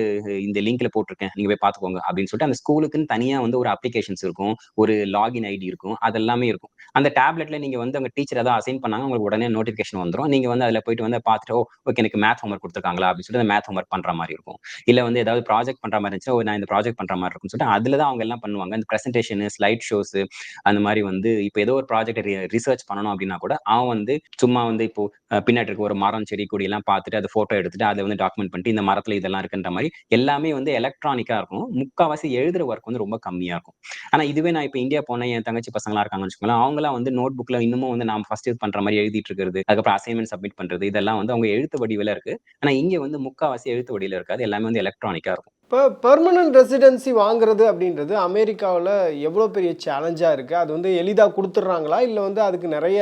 [SPEAKER 2] இந்த லிங்க்ல போட்டிருக்கேன். நீங்கள் போய் பார்த்துக்கோங்க அப்படின்னு சொல்லிட்டு அந்த ஸ்கூலுக்குன்னு தனியாக வந்து ஒரு அப்ளிகேஷன்ஸ் இருக்கும். ஒரு லாகின் ஐடி இருக்கும். அதெல்லாமே இருக்கும். அந்த டேப்லெட்ல நீங்கள் வந்து அவங்க டீச்சர் ஏதாவது அசைன் பண்ணாங்க உங்களுக்கு உடனே நோட்டிஃபிகேஷன் வந்துடும் நீங்கள் வந்து அதில் போயிட்டு வந்து பார்த்துட்டு ஓகே எனக்கு மேத் ஹோம்ஒர்க் கொடுத்துருக்காங்களா? அப்படின்னு சொல்லிட்டு அந்த மேத் ஹோம்ஒர்க் பண்ணுற மாதிரி இருக்கும். இல்ல வந்து ஏதாவது ப்ராஜெக்ட் பண்ற மாதிரி இருந்துச்சுன்னா நான் இந்த ப்ராஜெக்ட் பண்ற மாதிரி இருக்கும்னு சொல்லிட்டு அதுல தான் அவங்க எல்லாம் பண்ணுவாங்க. இந்த பிரசன்டேஷன் ஸ்லைட் ஷோஸ் அந்த மாதிரி வந்து இப்போ ஏதோ ஒரு ப்ராஜெக்ட் ரிசர்ச் பண்ணணும் அப்படின்னா கூட அவன் வந்து சும்மா வந்து இப்போ பின்னாடி இருக்க ஒரு மரம் செடி கொடி எல்லாம் பார்த்துட்டு அதை போட்டோ எடுத்துட்டு அதை வந்து டாக்குமெண்ட் பண்ணிட்டு இந்த மரத்துல இதெல்லாம் இருக்குன்ற மாதிரி எல்லாமே வந்து எலக்ட்ரானிக்கா இருக்கும். முக்காவாசி எழுதுற ஒர்க் வந்து ரொம்ப கம்மியா இருக்கும். ஆனா இதுவே நான் இப்போ இந்தியா போனேன் என் தங்கச்சி பசங்களா இருக்காங்கன்னு வச்சுக்கோங்களேன் அவங்களாம் வந்து நோட் புக்ல இன்னமும் வந்து நான் ஃபர்ஸ்ட் யூஸ் பண்ற மாதிரி எழுதிட்டு இருக்கிறது அதுக்கப்புறம் அசைன்மெண்ட் சப்மிட் பண்றது இதெல்லாம் வந்து அவங்க எழுத்து வடிவில இருக்கு. ஆனா இங்க வந்து முக்காவாசி எழுத்து வடிவில இருக்காது. எல்லாமே வந்து எலக்ட்ரானிக்காக இருக்கும்.
[SPEAKER 1] இப்போ பெர்மனன்ட் ரெசிடென்சி வாங்குறது அப்படின்றது அமெரிக்காவில் எவ்வளோ பெரிய சேலஞ்சாக இருக்குது அது வந்து எளிதாக கொடுத்துட்றாங்களா? இல்லை வந்து அதுக்கு நிறைய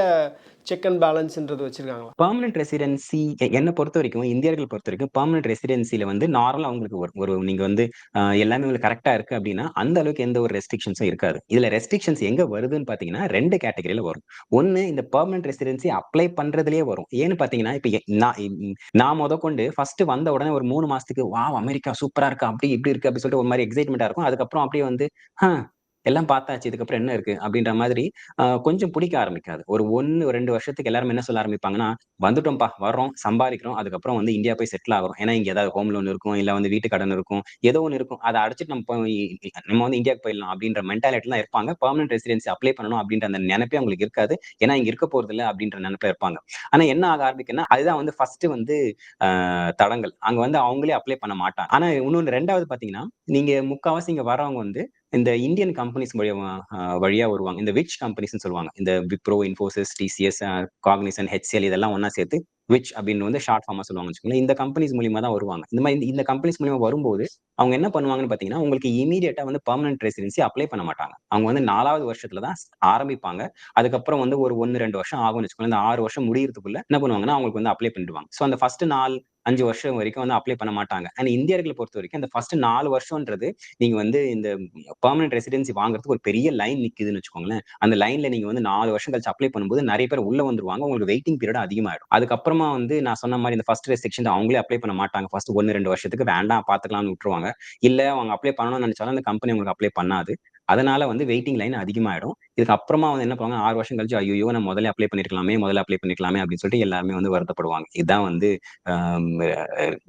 [SPEAKER 1] செக் அண்ட் பேலன்ஸ்ன்றது வச்சிருக்காங்களா?
[SPEAKER 2] பர்மனன்ட் ரெசிடென்சி என்னை பொறுத்த வரைக்கும் இந்தியர்கள் பொறுத்த வரைக்கும் பர்மனன்ட் ரெசிடென்சியில வந்து நார்மலா அவங்களுக்கு ஒரு ஒரு நீங்க வந்து எல்லாமே உங்களுக்கு கரெக்டா இருக்கு அப்படின்னா அந்த அளவுக்கு எந்த ஒரு ரெஸ்ட்ரிக்ஷன்ஸும் இருக்காது. இதுல ரெஸ்ட்ரிக்ஷன்ஸ் எங்க வருதுன்னு பாத்தீங்கன்னா ரெண்டு கேட்டகரியில வரும். ஒன்னு இந்த பர்மனன்ட் ரெசிடென்சி அப்ளை பண்றதுலயே வரும். ஏன்னு பாத்தீங்கன்னா இப்ப நான் முத கொண்டு ஃபர்ஸ்ட் வந்த உடனே ஒரு மூணு மாசத்துக்கு வா அமெரிக்கா சூப்பரா இருக்கு? அப்படி இப்படி இருக்கு அப்படி சொல்லிட்டு ஒரு மாதிரி எக்ஸைட்மெண்டா இருக்கும். அதுக்கப்புறம் அப்படியே வந்து எல்லாம் பார்த்தாச்சு இதுக்கப்புறம் என்ன இருக்கு? அப்படின்ற மாதிரி கொஞ்சம் பிடிக்க ஆரம்பிக்காது. ஒரு ஒன்னு ரெண்டு வருஷத்துக்கு எல்லாரும் என்ன சொல்ல ஆரம்பிப்பாங்கன்னா வந்துட்டோம்ப்பா வர்றோம் சம்பாதிக்கிறோம் அதுக்கப்புறம் வந்து இந்தியா போய் செட்டில் ஆகிறோம் ஏன்னா இங்கே ஏதாவது ஹோம் லோன் இருக்கும் இல்லை வந்து வீட்டு கடன் இருக்கும் ஏதோ ஒன்று இருக்கும். அதை அடைச்சிட்டு நம்ம போய் நம்ம வந்து இந்தியாவுக்கு போயிடலாம் அப்படின்ற மென்டாலிட்டிலாம் இருப்பாங்க. பெர்மனன்ட் ரெசிடென்சி அப்ளை பண்ணணும் அப்படின்ற அந்த நினைப்பே அவங்களுக்கு இருக்காது. ஏன்னா இங்க இருக்க போறது இல்லை அப்படின்ற நினைப்பே இருப்பாங்க. ஆனா என்ன ஆக ஆரம்பிக்குன்னா அதுதான் வந்து ஃபர்ஸ்ட் வந்து ஆஹ், தடங்கள். அங்க வந்து அவங்களே அப்ளை பண்ண மாட்டாங்க. ஆனா இன்னொன்னு ரெண்டாவது பாத்தீங்கன்னா நீங்க முக்காவாசி இங்க வரவங்க வந்து இந்த இந்தியன் கம்பெனிஸ் வழியா வழியா வருவாங்க. இந்த விச் கம்பெனிஸ்னு சொல்லுவாங்க. இந்த விப்ரோ இன்ஃபோசிஸ் டிசிஎஸ் காக்னிசன் ஹெச்சிஎல் இதெல்லாம் ஒண்ணா சேர்த்து விச் அப்படின்னு வந்து ஷார்ட் ஃபார்மா சொல்லுவாங்க வச்சுக்கோங்களேன். இந்த கம்பெனிஸ் மூலியமா தான் வருவாங்க. இந்த மாதிரி இந்த- இந்த கம்பெனிஸ் மூலியமா வரும்போது அவங்க என்ன பண்ணுவாங்கன்னு பாத்தீங்கன்னா உங்களுக்கு இமீடியட்டா வந்து பெர்மனன்ட் ரெசிடென்சி அப்ளை பண்ண மாட்டாங்க. அவங்க வந்து நாலாவது வருஷத்துல தான் ஆரம்பிப்பாங்க. அதுக்கப்புறம் வந்து ஒரு ஒன்னு ரெண்டு வருஷம் ஆகும்னு வச்சுக்கோங்களேன். இந்த ஆறு வருஷம் முடியறதுக்குள்ள என்ன பண்ணுவாங்கன்னா அவங்களுக்கு வந்து அப்ளை பண்ணிடுவாங்க. ஸோ அந்த ஃபர்ஸ்ட் நாலு அஞ்சு வருஷம் வரைக்கும் வந்து அப்ளை பண்ண மாட்டாங்க. அண்ட் இந்தியர்களை பொறுத்த வரைக்கும் அந்த ஃபர்ஸ்ட் நாலு வருஷம்ன்றது நீங்க வந்து இந்த பெர்மனன்ட் ரெசிடென்சி வாங்குறதுக்கு ஒரு பெரிய லைன் நிக்குதுன்னு வச்சுக்கோங்களேன். அந்த லைன்ல நீங்க வந்து நாலு வருஷம் கழிச்சு அப்ளை பண்ணும்போது நிறைய பேர் உள்ள வந்துருவாங்க. உங்களுக்கு வெயிட்டிங் பீரியட் அதிகமாயிடும். அதுக்கப்புறமா வந்து நான் சொன்ன மாதிரி இந்த ஃபர்ஸ்ட் ரெஸ்ட்ரிக்ஷன் அவங்களே அப்ளை பண்ண மாட்டாங்க. ஃபர்ஸ்ட் ஒன்னு ரெண்டு வருஷத்துக்கு வேண்டாம் பாத்துக்கலாம்னு விட்டுருவாங்க. இல்ல அவங்க அப்ளை பண்ணணும்னு நினைச்சாலும் அந்த கம்பெனி உங்களுக்கு அப்ளை பண்ணாது. அதனால வந்து வெயிட்டிங் லைன் அதிகமாயிடும். இதுக்கு அப்புறமா வந்து என்ன பண்ணுவாங்க ஆறு வருஷம் கழிச்சு ஐயோ நம்ம முதல்ல அப்ளை பண்ணிருக்கலாமே முதல்ல அப்ளை பண்ணிருக்கலாமே அப்படின்னு சொல்லிட்டு எல்லாருமே வந்து வருத்தப்படுவாங்க. இதுதான் வந்து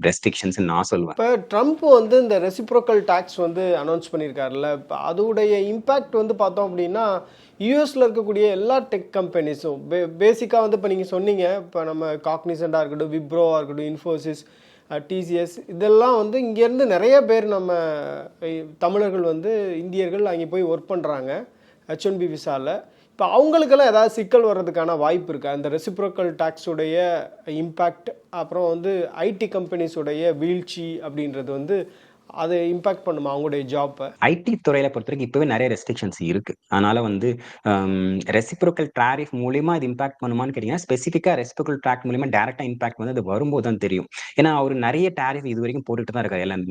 [SPEAKER 2] ரெஸ்ட்ரிக்ஷன்ஸ் நான் சொல்லுவேன்
[SPEAKER 1] இப்போ ட்ரம்ப் வந்து இந்த ரெசிப்ரோக்கல் டாக்ஸ் வந்து அனௌன்ஸ் பண்ணியிருக்காருல்ல அதோடைய இம்பேக்ட் வந்து பார்த்தோம் அப்படின்னா யூஎஸில் இருக்கக்கூடிய எல்லா டெக் கம்பெனிஸும் பே பேசிக்காக வந்து இப்போ நீங்கள் சொன்னீங்க. இப்போ நம்ம காக்னிசண்டாக இருக்கட்டும் விப்ரோவாக இருக்கட்டும் இன்ஃபோசிஸ் டிசிஎஸ் இதெல்லாம் வந்து இங்கேருந்து நிறைய பேர் நம்ம தமிழர்கள் வந்து இந்தியர்கள் அங்கே போய் ஒர்க் பண்ணுறாங்க ஹெச் ஒன் பி விசாவில் இப்போ அவங்களுக்கெல்லாம் ஏதாவது சிக்கல் வர்றதுக்கான வாய்ப்பு இருக்கா? இந்த ரெசிப்ரோக்கல் டேக்ஸுடைய இம்பேக்ட் அப்புறம் வந்து ஐடி கம்பெனிஸுடைய வீழ்ச்சி அப்படின்றது வந்து அது இம்பாக்ட் பண்ணுமா அவங்களுடைய ஜாப்பை
[SPEAKER 2] ஐடி துறையில பொறுத்தவரைக்கும் இப்பவே நிறைய ரெஸ்ட்ரிக்ஷன்ஸ் இருக்கு. அதனால வந்து ரெசிப்ரோக்கல் டாரிஃப் மூலியமா இது இம்பாக்ட் பண்ணுமான்னு கேட்டீங்கன்னா ஸ்பெசிஃபிக்கா ரெசிப்ரோக்கல் டாரிஃப் மூலியமா டேரக்டா இம்பாக்ட் வந்து அது வரும்போது தான் தெரியும். ஏன்னா அவர் நிறைய டாரிஃப் இது வரைக்கும் போட்டுட்டு தான் இருக்காரு. எல்லாம்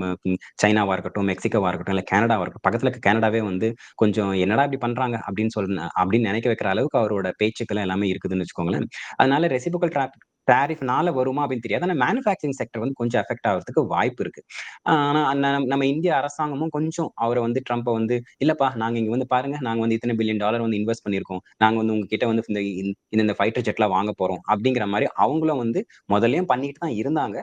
[SPEAKER 2] சைனாவா இருக்கட்டும் மெக்சிகோவா இருக்கட்டும் இல்லை கனடாவா இருக்கட்டும். பக்கத்துல இருக்க கனடாவே வந்து கொஞ்சம் என்னடா இப்படி பண்றாங்க அப்படின்னு சொல்ல அப்படின்னு நினைக்க வைக்கிற அளவுக்கு அவரோட பேச்சுக்கள் எல்லாமே இருக்குதுன்னு வச்சுக்கோங்களேன். அதனால ரெசிப்ரோக்கல் டேரிஃப்னால வருமா அப்படின்னு தெரியாது. ஆனா மேனுஃபேக்சரிங் செக்டர் வந்து கொஞ்சம் எஃபெக்ட் ஆகிறதுக்கு வாய்ப்பு இருக்கு. ஆனால் நம்ம- இந்திய அரசாங்கமும் கொஞ்சம் அவரை வந்து ட்ரம்ப்பை வந்து இல்லப்பா நாங்க இங்க வந்து பாருங்க நாங்க வந்து இத்தனை பில்லியன் டாலர் வந்து இன்வெஸ்ட் பண்ணிருக்கோம் நாங்க வந்து உங்ககிட்ட வந்து இந்த இந்த- இந்த ஃபைட்டர் ஜெட்லாம் வாங்க போறோம். அப்படிங்கிற மாதிரி அவங்களும் வந்து முதல்லயும் பண்ணிட்டு தான் இருந்தாங்க.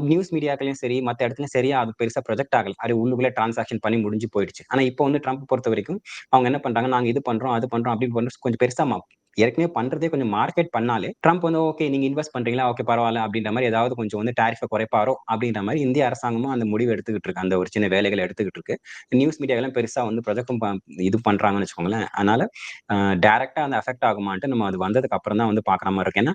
[SPEAKER 2] நியூஸ் மீடியாக்களையும் சரி மத்த இடத்துலயும் சரியா அது பெருசாக ப்ரொஜெக்ட் ஆகல. அது உள்ளுக்குள்ளே டிரான்சாக்ஷன் பண்ணி முடிஞ்சு போயிடுச்சு. ஆனா இப்போ வந்து ட்ரம்ப் பொறுத்த வரைக்கும் அவங்க என்ன பண்றாங்க? நாங்க இது பண்றோம் அது பண்றோம் அப்படின்னு பண்றோம் கொஞ்சம் பெருசா ஏற்கனவே பண்றதே கொஞ்சம் மார்க்கெட் பண்ணாலே ட்ரம்ப் வந்து ஓகே நீங்க இன்வெஸ்ட் பண்றீங்களா? ஓகே பரவாயில்ல. அப்படின்ற மாதிரி ஏதாவது கொஞ்சம் வந்து டேரிஃபை குறைப்பாரோ? அப்படின்ற மாதிரி இந்திய அரசாங்கமும் அந்த முடிவு எடுத்துக்கிட்டு இருக்கு. அந்த ஒரு சின்ன வேலைகளை எடுத்துக்கிட்டு இருக்கு. நியூஸ் மீடியாவெல்லாம் பெருசா வந்து ப்ரொஜெக்டும் இது பண்றாங்கன்னு வச்சுக்கோங்களேன். அதனால டைரக்டா அந்த அஃபெக்ட் ஆகுமான்ட்டு நம்ம அது வந்ததுக்கு அப்புறம் தான் வந்து பாக்குற மாதிரி இருக்கு. ஏன்னா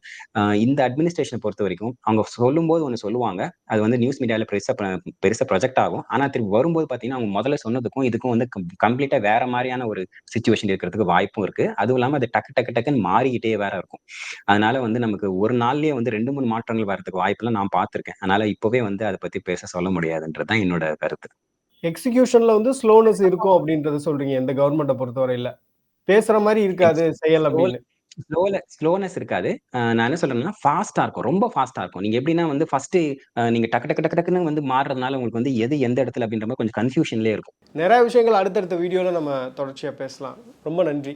[SPEAKER 2] இந்த அட்மினிஸ்ட்ரேஷனை பொறுத்த வரைக்கும் அவங்க சொல்லும்போது ஒன்று சொல்லுவாங்க. அது வந்து நியூஸ் மீடியாவில் பெருசா பெருசாக பெருசா ப்ரொஜெக்ட் ஆகும். ஆனா திரும்பி வரும்போது பாத்தீங்கன்னா அவங்க முதல்ல சொன்னதுக்கும் இதுக்கும் வந்து கம்ப்ளீட்டா வேற மாதிரியான ஒரு சுச்சுவேஷன் இருக்கிறதுக்கு வாய்ப்பும் இருக்கு. அதுவும் இல்லாம அது டக்கு டக்கு டக்குன்னு மாறிக்கிட்டே வேற இருக்கும். அதனால வந்து நமக்கு ஒரு நாள்லயே வந்து ரெண்டு மூணு மாற்றங்கள் வரதுக்கு வாய்ப்பெல்லாம் நான் பார்த்திருக்கேன். அதனால இப்பவே வந்து அதை பத்தி பேச சொல்ல முடியாதுன்றது தான் என்னோட கருத்து.
[SPEAKER 1] எக்ஸிகியூஷன்ல வந்து ஸ்லோனஸ் இருக்கும் அப்படின்றத சொல்றீங்க இந்த கவர்மெண்ட்டை பொறுத்தவரையில. பேசுற மாதிரி இருக்காது செயல் அப்படின்னு.
[SPEAKER 2] ஸ்லோல ஸ்லோனஸ் இருக்காது. நான் என்ன சொல்றேன்னா ஃபாஸ்டா இருக்கும் ரொம்ப ஃபாஸ்டா இருக்கும். நீங்க எப்படின்னா வந்து ஃபர்ஸ்ட் நீங்க டக்கு டக்கு டக்கு டக்குன்னு வந்து மாறுறதுனால உங்களுக்கு வந்து எது எந்த இடத்துல அப்படின்ற மாதிரி கொஞ்சம் கன்ஃபியூஷன்லேயே இருக்கும்.
[SPEAKER 1] நிறைய விஷயங்கள் அடுத்தடுத்த வீடியோல நம்ம தொடர்ச்சியா பேசலாம். ரொம்ப நன்றி.